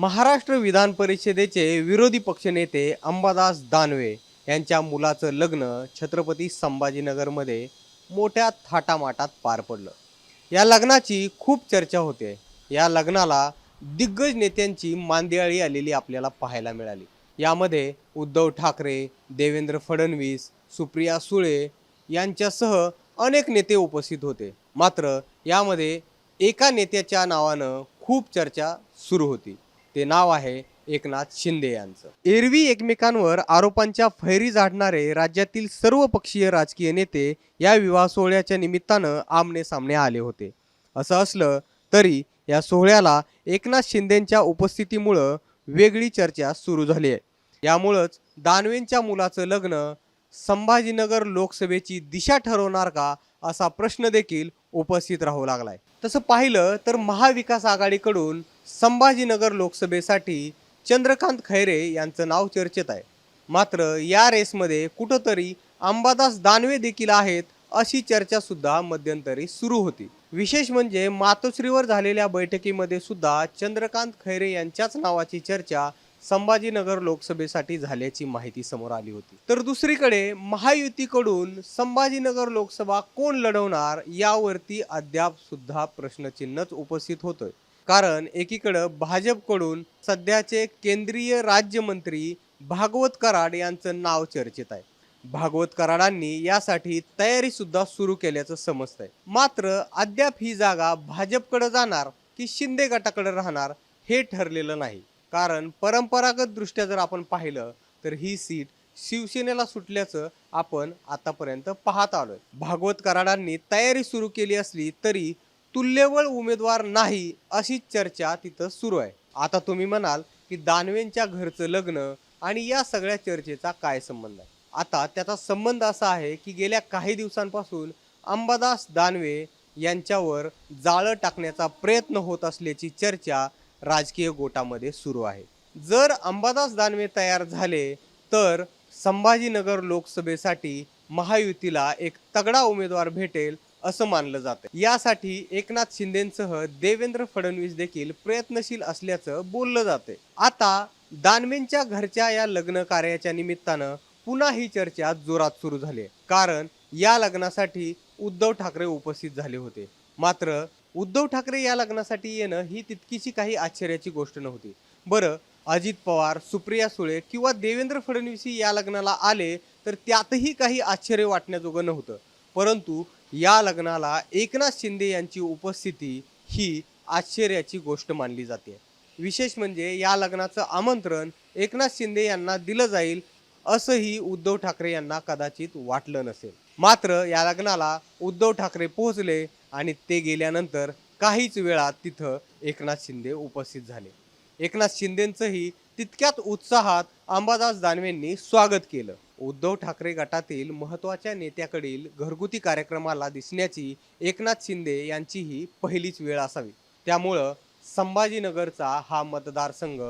महाराष्ट्र विधान परिषदेचे विरोधी पक्षनेते अंबादास दानवे यांच्या मुलाचं लग्न छत्रपती संभाजीनगरमध्ये मोठ्या थाटामाटात पार पडलं. या लग्नाची खूप चर्चा होते. या लग्नाला दिग्गज नेत्यांची मांदियाळी आलेली आपल्याला पाहायला मिळाली. यामध्ये उद्धव ठाकरे देवेंद्र फडणवीस सुप्रिया सुळे यांच्यासह अनेक नेते उपस्थित होते. मात्र यामध्ये एका नेत्याच्या नावानं खूप चर्चा सुरू होती. ते नाव आहे एकनाथ शिंदे यांचं. एरवी एकमेकांवर आरोपांच्या फैरी झाडणारे राज्यातील सर्व पक्षीय राजकीय नेते या विवाह सोहळ्याच्या निमित्तानं आमने सामने आले होते. असं असलं तरी या सोहळ्याला एकनाथ शिंदेंच्या उपस्थितीमुळं वेगळी चर्चा सुरू झाली आहे. यामुळंच दानवेंच्या मुलाचं लग्न संभाजीनगर लोकसभेची दिशा ठरवणार का असा प्रश्न देखील उपस्थित राहू लागलाय. तसं पाहिलं तर महाविकास आघाडीकडून संभाजीनगर लोकसभेसाठी चंद्रकांत खैरे यांचं नाव चर्चेत आहे. मात्र या रेसमध्ये कुठंतरी अंबादास दानवे देखील आहेत अशी चर्चा सुद्धा मध्यंतरी सुरू होती. विशेष म्हणजे मातोश्रीवर झालेल्या बैठकीमध्ये सुद्धा चंद्रकांत खैरे यांच्याच नावाची चर्चा संभाजीनगर लोकसभेसाठी झाल्याची माहिती समोर आली होती. तर दुसरीकडे महायुतीकडून संभाजीनगर लोकसभा कोण लढवणार यावरती अद्याप सुद्धा प्रश्नचिन्हच उपस्थित होतोय. कारण एकीकडं भाजपकडून सध्याचे केंद्रीय राज्यमंत्री भागवत कराड यांचं नाव चर्चेत आहे. भागवत कराडांनी यासाठी तयारी सुद्धा सुरू केल्याचं समजतंय. मात्र अद्याप ही जागा भाजपकडे जाणार की शिंदे गटाकडे राहणार हे ठरलेलं नाही. कारण परंपरागत दृष्ट्या जर आपण पाहिलं तर ही सीट शिवसेनेला सुटल्याचं आपण आतापर्यंत पाहत आलोय. भागवत कराडांनी तयारी सुरू केली असली तरी तुल्यबळ उमेदवार नाही अशी चर्चा तिथं सुरू आहे. आता तुम्ही म्हणाल की दानवेंच्या घरचं लग्न आणि या सगळ्या चर्चेचा काय संबंध आहे? आता त्याचा संबंध असा आहे की गेल्या काही दिवसांपासून अंबादास दानवे यांच्यावर जाळं टाकण्याचा प्रयत्न होत असल्याची चर्चा राजकीय गोटामध्ये सुरू आहे. जर अंबादास दानवे तयार झाले तर संभाजीनगर लोकसभेसाठी महायुतीला एक तगडा उमेदवार भेटेल असं मानलं जातं. यासाठी एकनाथ शिंदेसह देवेंद्र फडणवीस देखील प्रयत्नशील असल्याचं बोललं जाते आता दानवेंच्या घरच्या या लग्न कार्याच्या निमित्तानं पुन्हा ही चर्चा जोरात सुरू झाली कारण या लग्नासाठी उद्धव ठाकरे उपस्थित झाले होते. मात्र उद्धव ठाकरे या लग्नासाठी येणं ही तितकीशी काही आश्चर्याची गोष्ट नव्हती. बरं अजित पवार सुप्रिया सुळे किंवा देवेंद्र फडणवीस या लग्नाला आले तर त्यातही काही आश्चर्य वाटण्याजोगं नव्हतं. परंतु या लग्नाला एकनाथ शिंदे यांची उपस्थिती ही आश्चर्याची गोष्ट मानली जाते. विशेष म्हणजे या लग्नाचं आमंत्रण एकनाथ शिंदे यांना दिलं जाईल असंही उद्धव ठाकरे यांना कदाचित वाटलं नसेल. मात्र या लग्नाला उद्धव ठाकरे पोहोचले आणि ते गेल्यानंतर काहीच वेळात तिथं एकनाथ शिंदे उपस्थित झाले. एकनाथ शिंदेंचंही तितक्याच उत्साहात अंबादास दानवेंनी स्वागत केलं. उद्धव ठाकरे गटातील महत्त्वाच्या नेत्याकडील घरगुती कार्यक्रमाला दिसण्याची एकनाथ शिंदे यांची ही पहिलीच वेळ असावी. त्यामुळं संभाजीनगरचा हा मतदारसंघ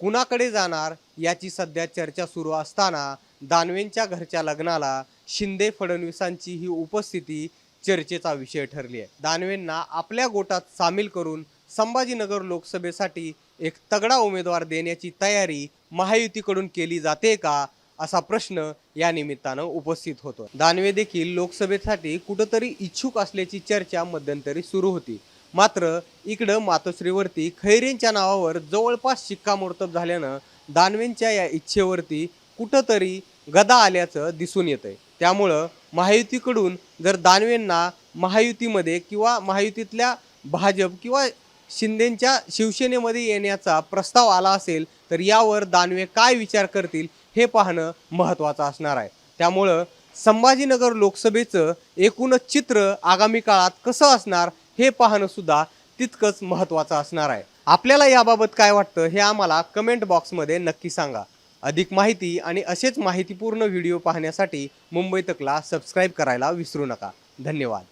कुणाकडे जाणार याची सध्या चर्चा सुरू असताना दानवेंच्या घरच्या लग्नाला शिंदे फडणवीसांची ही उपस्थिती चर्चेचा विषय ठरली आहे. दानवेंना आपल्या गोटात सामील करून संभाजीनगर लोकसभेसाठी एक तगडा उमेदवार देण्याची तयारी महायुतीकडून केली जाते का असा प्रश्न या निमित्तानं उपस्थित होतो. दानवे देखील लोकसभेसाठी कुठंतरी इच्छुक असल्याची चर्चा मध्यंतरी सुरू होती. मात्र इकडं मातोश्रीवरती खैरेंच्या नावावर जवळपास शिक्कामोर्तब झाल्यानं दानवेंच्या या इच्छेवरती कुठंतरी गदा आल्याचं दिसून येतंय. त्यामुळं महायुतीकडून जर दानवेंना महायुतीमध्ये किंवा महायुतीतल्या भाजप किंवा शिंदेंच्या शिवसेनेमध्ये येण्याचा प्रस्ताव आला असेल तर यावर दानवे काय विचार करतील हे पाहणं महत्त्वाचं असणार आहे. त्यामुळं संभाजीनगर लोकसभेचं एकूणच चित्र आगामी काळात कसं असणार हे पाहणं सुद्धा तितकंच महत्त्वाचं असणार आहे. आपल्याला याबाबत काय वाटतं हे आम्हाला कमेंट बॉक्समध्ये नक्की सांगा. अधिक माहिती आणि असेच माहितीपूर्ण व्हिडिओ पाहण्यासाठी मुंबई तकला सबस्क्राईब करायला विसरू नका. धन्यवाद.